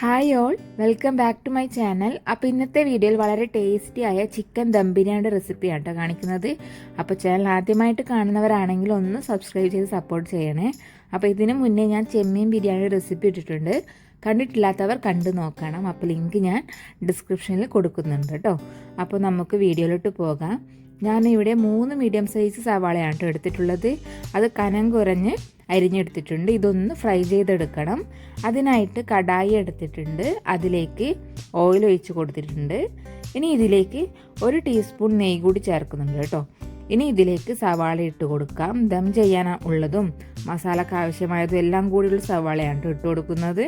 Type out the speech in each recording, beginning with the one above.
Hi all welcome back to my channel അപ്പോൾ ഇന്നത്തെ വീഡിയോയിൽ വളരെ ടേസ്റ്റി ആയ ചിക്കൻ ദം ബിരിയാണിയുടെ റെസിപ്പിയാണ് കേട്ടോ കാണിക്കുന്നത്. അപ്പോൾ ചാനൽ ആദ്യമായിട്ട് കാണുന്നവരാണെങ്കിൽ ഒന്ന് സബ്സ്ക്രൈബ് ചെയ്ത് സപ്പോർട്ട് ചെയ്യണേ. അപ്പോൾ ഇതിനു മുന്നേ ഞാൻ ചെമ്മീൻ ബിരിയാണിയുടെ റെസിപ്പി ഇട്ടിട്ടുണ്ട്. കണ്ടിട്ടില്ലാത്തവർ കണ്ടു നോക്കണം. അപ്പോൾ ലിങ്ക് ഞാൻ ഡിസ്ക്രിപ്ഷനിൽ കൊടുക്കുന്നുണ്ട് കേട്ടോ അപ്പോൾ നമുക്ക് വീഡിയോയിലോട്ട് പോകാം. ഞാനിവിടെ മൂന്ന് മീഡിയം സൈസ് സവാളയാണ് എടുത്തിട്ടുള്ളത്. അത് കനം കുറഞ്ഞ് അരിഞ്ഞെടുത്തിട്ടുണ്ട്. ഇതൊന്ന് ഫ്രൈ ചെയ്തെടുക്കണം. അതിനായിട്ട് കടായി എടുത്തിട്ടുണ്ട്. അതിലേക്ക് ഓയിൽ ഒഴിച്ച് കൊടുത്തിട്ടുണ്ട്. ഇനി ഇതിലേക്ക് ഒരു ടീസ്പൂൺ നെയ്യ് കൂടി ചേർക്കുന്നുണ്ട് കേട്ടോ. ഇനി ഇതിലേക്ക് സവാള ഇട്ട് കൊടുക്കാം. ദം ചെയ്യാൻ ഉള്ളതും മസാലക്ക് ആവശ്യമായതും എല്ലാം കൂടിയുള്ള സവാളയാണ് ഇട്ട് കൊടുക്കുന്നത്.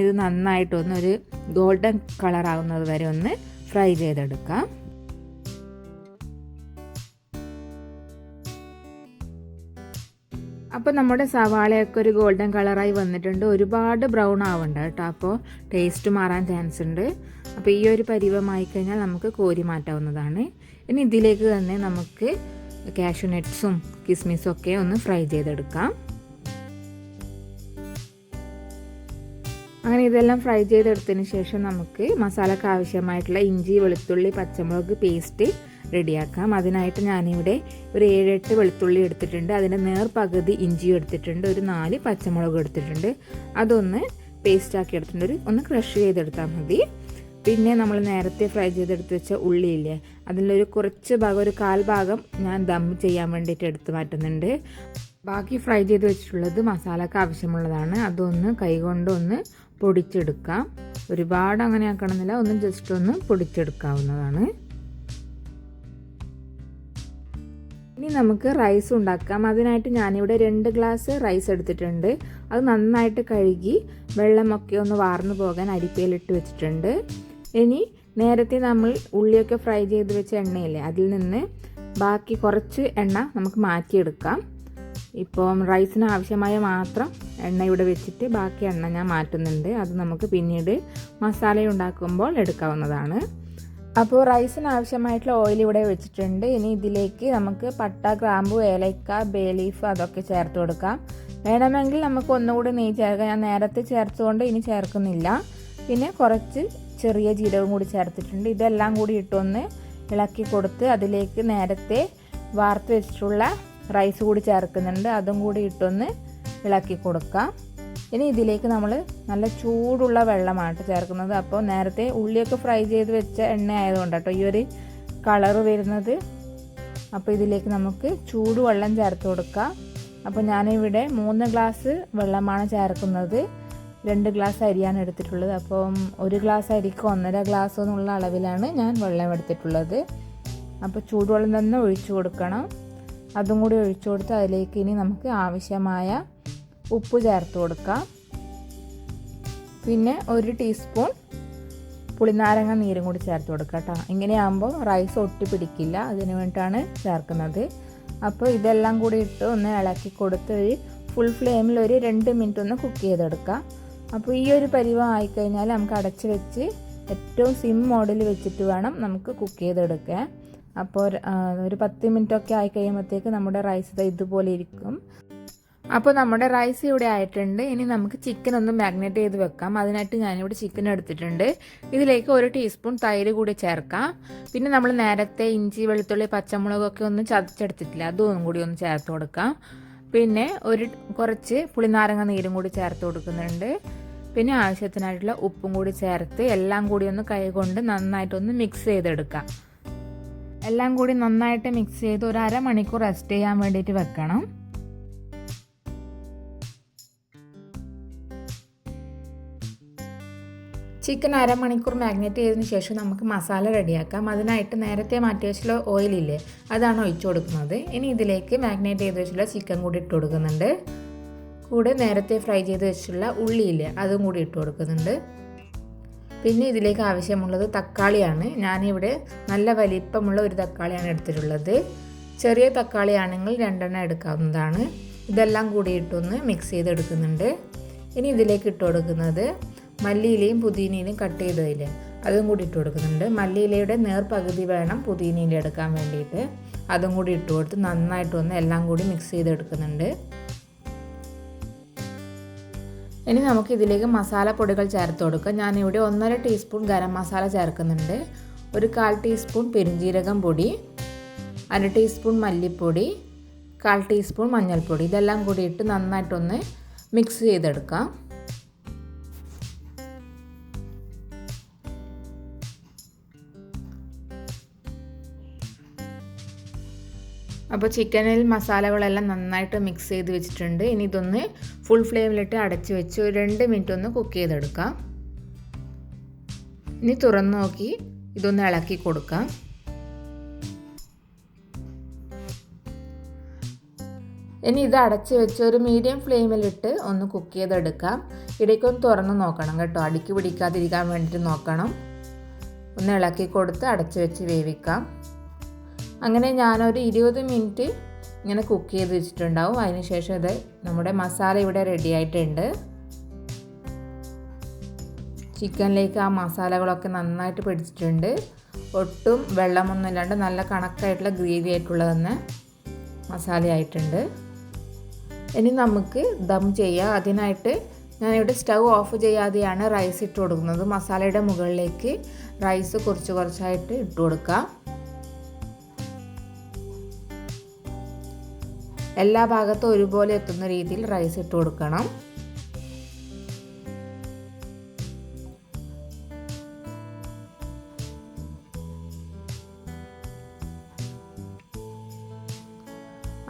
ഇത് നന്നായിട്ടൊന്ന് ഒരു ഗോൾഡൻ കളർ ആകുന്നത് വരെ ഒന്ന് ഫ്രൈ ചെയ്തെടുക്കാം. അപ്പോൾ നമ്മുടെ സവാളയൊക്കെ ഒരു ഗോൾഡൻ കളറായി വന്നിട്ടുണ്ട്. ഒരുപാട് ബ്രൗൺ ആവണ്ട കേട്ടോ. അപ്പോൾ ടേസ്റ്റ് മാറാൻ ചാൻസ് ഉണ്ട്. അപ്പോൾ ഈ ഒരു പരിവമായി കഴിഞ്ഞാൽ നമുക്ക് കോരി മാറ്റാവുന്നതാണ്. ഇനി ഇതിലേക്ക് തന്നെ നമുക്ക് കാഷ്യൂ നട്ട്സും കിസ്മിസും ഒക്കെ ഒന്ന് ഫ്രൈ ചെയ്തെടുക്കാം. അങ്ങനെ ഇതെല്ലാം ഫ്രൈ ചെയ്തെടുത്തതിന് ശേഷം നമുക്ക് മസാലക്ക് ആവശ്യമായിട്ടുള്ള ഇഞ്ചി വെളുത്തുള്ളി പച്ചമുളക് പേസ്റ്റ് റെഡിയാക്കാം. അതിനായിട്ട് ഞാനിവിടെ ഒരു ഏഴെട്ട് വെളുത്തുള്ളി എടുത്തിട്ടുണ്ട്. അതിന്റെ നേർ പകുതി ഇഞ്ചിയും എടുത്തിട്ടുണ്ട്. ഒരു നാല് പച്ചമുളക് എടുത്തിട്ടുണ്ട്. അതൊന്ന് പേസ്റ്റാക്കി എടുത്തിട്ടുണ്ട്. ഒരു ഒന്ന് ക്രഷ് ചെയ്തെടുത്താൽ മതി. പിന്നെ നമ്മൾ നേരത്തെ ഫ്രൈ ചെയ്തെടുത്ത് വെച്ച ഉള്ളിയില്ലേ അതിലൊരു കുറച്ച് ഭാഗം ഒരു കാൽ ഭാഗം ഞാൻ ദം ചെയ്യാൻ വേണ്ടിയിട്ട് എടുത്ത് മാറ്റുന്നുണ്ട്. ബാക്കി ഫ്രൈ ചെയ്ത് വെച്ചിട്ടുള്ളത് മസാലക്ക് ആവശ്യമുള്ളതാണ്. അതൊന്ന് കൈകൊണ്ടൊന്ന് പൊടിച്ചെടുക്കാം. ഒരുപാട് അങ്ങനെ ആക്കണമെന്നില്ല ഒന്ന് ജസ്റ്റ് ഒന്ന് പൊടിച്ചെടുക്കാവുന്നതാണ്. ഇനി നമുക്ക് റൈസ് ഉണ്ടാക്കാം. അതിനായിട്ട് ഞാനിവിടെ രണ്ട് ഗ്ലാസ് റൈസ് എടുത്തിട്ടുണ്ട്. അത് നന്നായിട്ട് കഴുകി വെള്ളമൊക്കെ ഒന്ന് വാർന്നു പോകാൻ അരിപ്പയിലിട്ട് വെച്ചിട്ടുണ്ട്. ഇനി നേരത്തെ നമ്മൾ ഉള്ളിയൊക്കെ ഫ്രൈ ചെയ്ത് വെച്ച എണ്ണയില്ലേ അതിൽ നിന്ന് ബാക്കി കുറച്ച് എണ്ണ നമുക്ക് മാറ്റിയെടുക്കാം. ഇപ്പം റൈസിന് ആവശ്യമായ മാത്രം എണ്ണ ഇവിടെ വെച്ചിട്ട് ബാക്കി എണ്ണ ഞാൻ മാറ്റുന്നുണ്ട്. അത് നമുക്ക് പിന്നീട് മസാല ഉണ്ടാക്കുമ്പോൾ എടുക്കാവുന്നതാണ്. അപ്പോൾ റൈസിന് ആവശ്യമായിട്ടുള്ള ഓയിൽ ഇവിടെ വെച്ചിട്ടുണ്ട്. ഇനി ഇതിലേക്ക് നമുക്ക് പട്ട ഗ്രാമ്പു ഏലക്ക ബേ ലീഫ് അതൊക്കെ ചേർത്ത് കൊടുക്കാം. വേണമെങ്കിൽ നമുക്ക് ഒന്നുകൂടി നെയ്യ് ചേർക്കാം. ഞാൻ നേരത്തെ ചേർത്തുകൊണ്ട് ഇനി ചേർക്കുന്നില്ല. പിന്നെ കുറച്ച് ചെറിയ ജീരകം കൂടി ചേർത്തിട്ടുണ്ട്. ഇതെല്ലാം കൂടി ഇട്ടൊന്ന് ഇളക്കി കൊടുത്ത് അതിലേക്ക് നേരത്തെ വാർത്ത് വെച്ചിട്ടുള്ള റൈസ് കൂടി ചേർക്കുന്നുണ്ട്. അതും കൂടി ഇട്ടൊന്ന് ഇളക്കി കൊടുക്കാം. ഇനി ഇതിലേക്ക് നമ്മൾ നല്ല ചൂടുള്ള വെള്ളമാണ് ചേർക്കുന്നത്. അപ്പോൾ നേരത്തെ ഉള്ളിയൊക്കെ ഫ്രൈ ചെയ്ത് വെച്ച എണ്ണ ആയതുകൊണ്ട് കേട്ടോ ഈ ഒരു കളറ് വരുന്നത്. അപ്പോൾ ഇതിലേക്ക് നമുക്ക് ചൂടുവെള്ളം ചേർത്ത് കൊടുക്കാം. അപ്പോൾ ഞാനിവിടെ മൂന്ന് ഗ്ലാസ് വെള്ളമാണ് ചേർക്കുന്നത്. രണ്ട് ഗ്ലാസ് അരിയാണ് എടുത്തിട്ടുള്ളത്. അപ്പം ഒരു ഗ്ലാസ് അരിക്ക് ഒന്നര ഗ്ലാസ് എന്നുള്ള അളവിലാണ് ഞാൻ വെള്ളം എടുത്തിട്ടുള്ളത്. അപ്പോൾ ചൂടുവെള്ളം തന്നെ ഒഴിച്ചു കൊടുക്കണം. അതും കൂടി ഒഴിച്ചു കൊടുത്ത് അതിലേക്ക് ഇനി നമുക്ക് ആവശ്യമായ ഉപ്പ് ചേർത്ത് കൊടുക്കാം പിന്നെ ഒരു ടീസ്പൂൺ പുളിനാരങ്ങ നീരും കൂടി ചേർത്ത് കൊടുക്കുക കേട്ടോ. ഇങ്ങനെയാകുമ്പോൾ റൈസ് ഒട്ടി പിടിക്കില്ല. അതിന് വേണ്ടിയിട്ടാണ് ചേർക്കുന്നത്. അപ്പോൾ ഇതെല്ലാം കൂടി ഇട്ട് ഒന്ന് ഇളക്കി കൊടുത്ത് ഒരു ഫുൾ ഫ്ലെയിമിൽ ഒരു രണ്ട് മിനിറ്റ് ഒന്ന് കുക്ക് ചെയ്തെടുക്കുക. അപ്പോൾ ഈ ഒരു പരിവം ആയിക്കഴിഞ്ഞാൽ നമുക്ക് അടച്ച് വെച്ച് ഏറ്റവും സിം മോഡിൽ വെച്ചിട്ട് വേണം നമുക്ക് കുക്ക് ചെയ്തെടുക്കാൻ. അപ്പോൾ ഒരു പത്ത് മിനിറ്റ് ഒക്കെ ആയി കഴിയുമ്പോഴത്തേക്ക് നമ്മുടെ റൈസ് ഇതുപോലെ ഇരിക്കും. അപ്പോൾ നമ്മുടെ റൈസ് ഇവിടെ ആയിട്ടുണ്ട്. ഇനി നമുക്ക് ചിക്കൻ ഒന്ന് മാഗ്നേറ്റ് ചെയ്ത് വെക്കാം. അതിനായിട്ട് ഞാനിവിടെ ചിക്കൻ എടുത്തിട്ടുണ്ട്. ഇതിലേക്ക് ഒരു ടീസ്പൂൺ തൈര് കൂടി ചേർക്കാം. പിന്നെ നമ്മൾ നേരത്തെ ഇഞ്ചി വെളുത്തുള്ളി പച്ചമുളകൊക്കെ ഒന്ന് ചതച്ചെടുത്തിട്ടില്ല അതും കൂടി ഒന്ന് ചേർത്ത് കൊടുക്കാം. പിന്നെ ഒരു കുറച്ച് പുളിനാരങ്ങ നീരും കൂടി ചേർത്ത് കൊടുക്കുന്നുണ്ട്. പിന്നെ ആവശ്യത്തിനായിട്ടുള്ള ഉപ്പും കൂടി ചേർത്ത് എല്ലാം കൂടി ഒന്ന് കൈകൊണ്ട് നന്നായിട്ടൊന്ന് മിക്സ് ചെയ്തെടുക്കാം. എല്ലാം കൂടി നന്നായിട്ട് മിക്സ് ചെയ്ത് ഒരു അരമണിക്കൂർ റെസ്റ്റ് ചെയ്യാൻ വേണ്ടിയിട്ട് വെക്കണം. ചിക്കൻ അരമണിക്കൂർ മാഗ്നേറ്റ് ചെയ്തതിന് ശേഷം നമുക്ക് മസാല റെഡിയാക്കാം. അതിനായിട്ട് നേരത്തെ മാറ്റി വെച്ചുള്ള ഓയിലില്ലേ അതാണ് ഒഴിച്ചു കൊടുക്കുന്നത്. ഇനി ഇതിലേക്ക് മാഗ്നേറ്റ് ചെയ്ത് വെച്ചുള്ള ചിക്കൻ കൂടി ഇട്ട് കൊടുക്കുന്നുണ്ട്. കൂടെ നേരത്തെ ഫ്രൈ ചെയ്ത് വെച്ചിട്ടുള്ള ഉള്ളിയില്ലേ അതും കൂടി ഇട്ട് കൊടുക്കുന്നുണ്ട്. പിന്നെ ഇതിലേക്ക് ആവശ്യമുള്ളത് തക്കാളിയാണ്. ഞാനിവിടെ നല്ല വലിപ്പമുള്ള ഒരു തക്കാളിയാണ് എടുത്തിട്ടുള്ളത്. ചെറിയ തക്കാളിയാണെങ്കിൽ രണ്ടെണ്ണം എടുക്കാവുന്നതാണ്. ഇതെല്ലാം കൂടി ഇട്ടൊന്ന് മിക്സ് ചെയ്തെടുക്കുന്നുണ്ട്. ഇനി ഇതിലേക്ക് ഇട്ട് കൊടുക്കുന്നത് മല്ലിയിലയും പുതിനയിലും കട്ട് ചെയ്തതില്ലേ അതും കൂടി ഇട്ട് കൊടുക്കുന്നുണ്ട്. മല്ലിയിലയുടെ നേർ പകുതി വേണം പുതിനയില എടുക്കാൻ വേണ്ടിയിട്ട്. അതും കൂടി ഇട്ട് കൊടുത്ത് നന്നായിട്ട് ഒന്ന് എല്ലാം കൂടി മിക്സ് ചെയ്തെടുക്കുന്നുണ്ട്. ഇനി നമുക്ക് ഇതിലേക്ക് മസാലപ്പൊടികൾ ചേർത്ത് കൊടുക്കാം. ഞാനിവിടെ ഒന്നര ടീസ്പൂൺ ഗരം മസാല ചേർക്കുന്നുണ്ട്. ഒരു കാൽ ടീസ്പൂൺ പെരുംജീരകം പൊടി അര ടീസ്പൂൺ മല്ലിപ്പൊടി കാൽ ടീസ്പൂൺ മഞ്ഞൾപ്പൊടി. ഇതെല്ലാം കൂടി ഇട്ട് നന്നായിട്ടൊന്ന് മിക്സ് ചെയ്തെടുക്കാം. അപ്പോൾ ചിക്കനിൽ മസാലകളെല്ലാം നന്നായിട്ട് മിക്സ് ചെയ്ത് വെച്ചിട്ടുണ്ട്. ഇനി ഇതൊന്ന് ഫുൾ ഫ്ലെയിമിലിട്ട് അടച്ച് വെച്ച് ഒരു രണ്ട് മിനിറ്റ് ഒന്ന് കുക്ക് ചെയ്തെടുക്കാം. ഇനി തുറന്നു നോക്കി ഇതൊന്ന് ഇളക്കി കൊടുക്കാം. ഇനി ഇത് അടച്ച് വെച്ച് ഒരു മീഡിയം ഫ്ലെയിമിലിട്ട് ഒന്ന് കുക്ക് ചെയ്തെടുക്കാം. ഇടയ്ക്കൊന്ന് തുറന്ന് നോക്കണം കേട്ടോ. അടുക്കി പിടിക്കാതിരിക്കാൻ വേണ്ടിയിട്ട് നോക്കണം. ഒന്ന് ഇളക്കി കൊടുത്ത് അടച്ച് വെച്ച് വേവിക്കാം. അങ്ങനെ ഞാനൊരു ഇരുപത് മിനിറ്റ് ഇങ്ങനെ കുക്ക് ചെയ്ത് വെച്ചിട്ടുണ്ടാവും. അതിനുശേഷം ഇത് നമ്മുടെ മസാല ഇവിടെ റെഡി ആയിട്ടുണ്ട്. ചിക്കനിലേക്ക് ആ മസാലകളൊക്കെ നന്നായിട്ട് പിടിച്ചിട്ടുണ്ട്. ഒട്ടും വെള്ളമൊന്നും ഇല്ലാണ്ട് നല്ല കണക്കായിട്ടുള്ള ഗ്രേവി ആയിട്ടുള്ള തന്നെ മസാലയായിട്ടുണ്ട്. ഇനി നമുക്ക് ദം ചെയ്യാം. അതിനായിട്ട് ഞാനിവിടെ സ്റ്റൗ ഓഫ് ചെയ്യാതെയാണ് റൈസ് ഇട്ട് കൊടുക്കുന്നത്. മസാലയുടെ മുകളിലേക്ക് റൈസ് കുറച്ച് കുറച്ചായിട്ട് ഇട്ട് കൊടുക്കാം. എല്ലാ ഭാഗത്തും ഒരുപോലെ എത്തുന്ന രീതിയിൽ റൈസ് ഇട്ട് കൊടുക്കണം.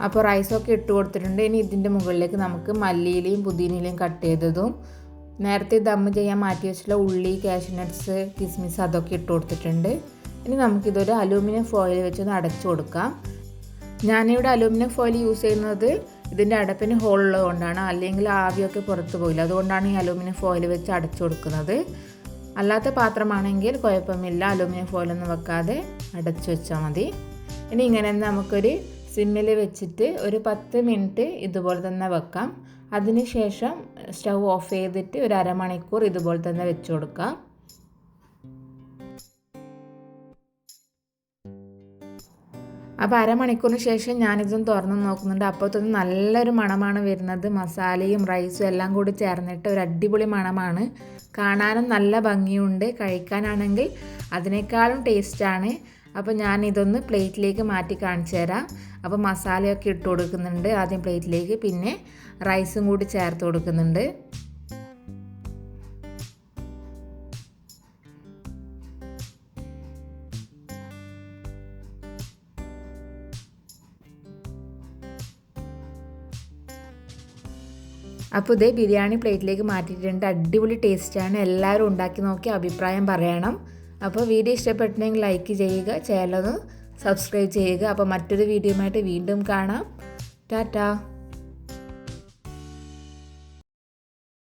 അപ്പോൾ റൈസൊക്കെ ഇട്ട് കൊടുത്തിട്ടുണ്ട്. ഇനി ഇതിന്റെ മുകളിലേക്ക് നമുക്ക് മല്ലിയിലയും പുതിനയിലയും കട്ട് ചെയ്തതും നേരത്തെ ദമ്മ് ചെയ്യാൻ മാറ്റി വെച്ചിട്ടുള്ള ഉള്ളി കാഷ്നട്ട്സ് കിസ്മിസ് അതൊക്കെ ഇട്ട് കൊടുത്തിട്ടുണ്ട്. ഇനി നമുക്കിതൊരു അലൂമിനിയം ഫോയിൽ വെച്ചൊന്ന് അടച്ചു കൊടുക്കാം. ഞാനിവിടെ അലൂമിനിയം ഫോയിൽ യൂസ് ചെയ്യുന്നത് ഇതിന്റെ അടപ്പിന് ഹോളുള്ളത് കൊണ്ടാണ് അല്ലെങ്കിൽ ആവിയൊക്കെ പുറത്ത് പോയില്ല. അതുകൊണ്ടാണ് ഈ അലൂമിനിയം ഫോയിൽ വെച്ച് അടച്ചു കൊടുക്കുന്നത്. അല്ലാത്ത പാത്രമാണെങ്കിൽ കുഴപ്പമില്ല. അലൂമിനിയം ഫോയിലൊന്നും വെക്കാതെ അടച്ചു വെച്ചാൽ മതി. ഇനി ഇങ്ങനെ നമുക്കൊരു സിമ്മിൽ വെച്ചിട്ട് ഒരു പത്ത് മിനിറ്റ് ഇതുപോലെ തന്നെ വെക്കാം. അതിനുശേഷം സ്റ്റൗ ഓഫ് ചെയ്തിട്ട് ഒരു അരമണിക്കൂർ ഇതുപോലെ തന്നെ വെച്ച് കൊടുക്കാം. അപ്പോൾ അരമണിക്കൂറിന് ശേഷം ഞാനിതും തുറന്ന് നോക്കുന്നുണ്ട്. അപ്പോഴത്തൊന്ന് നല്ലൊരു മണമാണ് വരുന്നത്. മസാലയും റൈസും എല്ലാം കൂടി ചേർന്നിട്ട് ഒരു അടിപൊളി മണമാണ്. കാണാനും നല്ല ഭംഗിയുണ്ട്. കഴിക്കാനാണെങ്കിൽ അതിനേക്കാളും ടേസ്റ്റാണ്. അപ്പോൾ ഞാൻ ഇതൊന്ന് പ്ലേറ്റിലേക്ക് മാറ്റി കാണിച്ചു തരാം. അപ്പോൾ മസാലയൊക്കെ ഇട്ട് കൊടുക്കുന്നുണ്ട് ആദ്യം പ്ലേറ്റിലേക്ക്. പിന്നെ റൈസും കൂടി ചേർത്ത് കൊടുക്കുന്നുണ്ട്. അപ്പോൾ ഇതേ ബിരിയാണി പ്ലേറ്റിലേക്ക് മാറ്റിയിട്ടുണ്ട് അടിപൊളി ടേസ്റ്റാണ്. എല്ലാവരും ഉണ്ടാക്കി നോക്കി അഭിപ്രായം പറയണം. അപ്പോൾ വീഡിയോ ഇഷ്ടപ്പെട്ടിട്ടുണ്ടെങ്കിൽ ലൈക്ക് ചെയ്യുക ചാനലൊന്ന് സബ്സ്ക്രൈബ് ചെയ്യുക. അപ്പോൾ മറ്റൊരു വീഡിയോയുമായിട്ട് വീണ്ടും കാണാം. ടാറ്റാ.